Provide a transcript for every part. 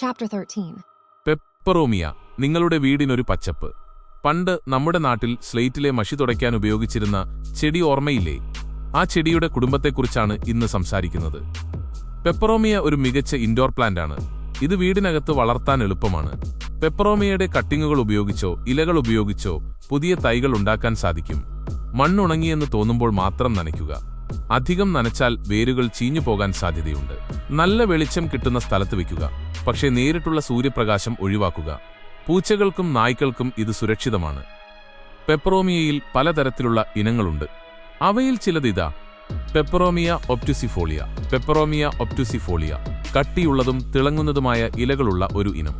Chapter 13 peperomia നിങ്ങളുടെ വീടിനൊരു പച്ചപ്പ്. പണ്ട് നമ്മുടെ നാട്ടിൽ സ്ലേറ്റിലെ മഷി തുടയ്ക്കാൻ ഉപയോഗിച്ചിരുന്ന ചെടി ഓർമ്മയില്ലേ? ആ ചെടിയുടെ കുടുംബത്തെക്കുറിച്ചാണ് ഇന്ന് സംസാരിക്കുന്നത്. പെപ്പറോമിയ ഒരു മികച്ച ഇൻഡോർ പ്ലാന്റ് ആണ്. ഇത് വീടിനകത്ത് വളർത്താൻ എളുപ്പമാണ്. പെപ്പറോമിയയുടെ കട്ടിങ്ങുകൾ ഉപയോഗിച്ചോ ഇലകൾ ഉപയോഗിച്ചോ പുതിയ തൈകൾ ഉണ്ടാക്കാൻ സാധിക്കും. മണ്ണുണങ്ങിയെന്ന് തോന്നുമ്പോൾ മാത്രം നനയ്ക്കുക. അധികം നനച്ചാൽ വേരുകൾ ചീഞ്ഞു പോകാൻ സാധ്യതയുണ്ട്. നല്ല വെളിച്ചം കിട്ടുന്ന സ്ഥലത്ത് വയ്ക്കുക. പക്ഷേ നേരിട്ടുള്ള സൂര്യപ്രകാശം ഒഴിവാക്കുക. പൂച്ചകൾക്കും നായ്ക്കൾക്കും ഇത് സുരക്ഷിതമാണ്. പെപ്പറോമിയയിൽ പലതരത്തിലുള്ള ഇനങ്ങളുണ്ട്. അവയിൽ ചിലത് ഇതാ. പെപ്പറോമിയ ഒപ്റ്റുസിഫോളിയ പെപ്പറോമിയ ഒപ്റ്റുസിഫോളിയ കട്ടിയുള്ളതും തിളങ്ങുന്നതുമായ ഇലകളുള്ള ഒരു ഇനം.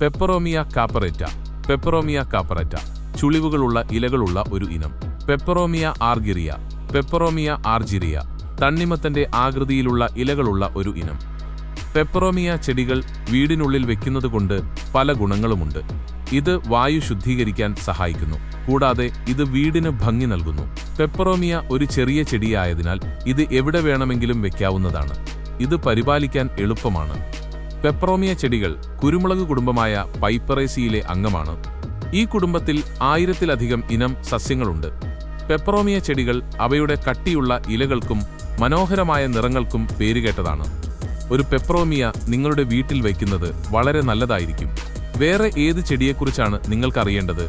പെപ്പറോമിയ കാപ്പറേറ്റ പെപ്പറോമിയ കാപ്പറേറ്റ ചുളിവുകളുള്ള ഇലകളുള്ള ഒരു ഇനം. പെപ്പറോമിയ ആർഗിറിയ പെപ്പറോമിയ ആർജിറിയ തണ്ണിമത്തന്റെ ആകൃതിയിലുള്ള ഇലകളുള്ള ഒരു ഇനം. പെപ്പറോമിയ ചെടികൾ വീടിനുള്ളിൽ വെക്കുന്നത് കൊണ്ട് പല ഗുണങ്ങളുമുണ്ട്. ഇത് വായു ശുദ്ധീകരിക്കാൻ സഹായിക്കുന്നു. കൂടാതെ ഇത് വീടിന് ഭംഗി നൽകുന്നു. പെപ്പറോമിയ ഒരു ചെറിയ ചെടിയായതിനാൽ ഇത് എവിടെ വേണമെങ്കിലും വെക്കാവുന്നതാണ്. ഇത് പരിപാലിക്കാൻ എളുപ്പമാണ്. പെപ്പറോമിയ ചെടികൾ കുരുമുളക് കുടുംബമായ പൈപ്പറേസിയിലെ അംഗമാണ്. ഈ കുടുംബത്തിൽ ആയിരത്തിലധികം ഇനം സസ്യങ്ങളുണ്ട്. പെപ്പറോമിയ ചെടികൾ അവയുടെ കട്ടിയുള്ള ഇലകൾക്കും മനോഹരമായ നിറങ്ങൾക്കും പേരുകേട്ടതാണ്. ഒരു പെപ്രോമിയ നിങ്ങളുടെ വീട്ടിൽ വയ്ക്കുന്നത് വളരെ നല്ലതായിരിക്കും വേറെ ഏത് ചെടിയെക്കുറിച്ചാണ് നിങ്ങൾക്കറിയേണ്ടത്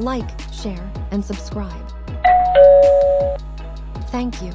Like, share, and subscribe. Thank you.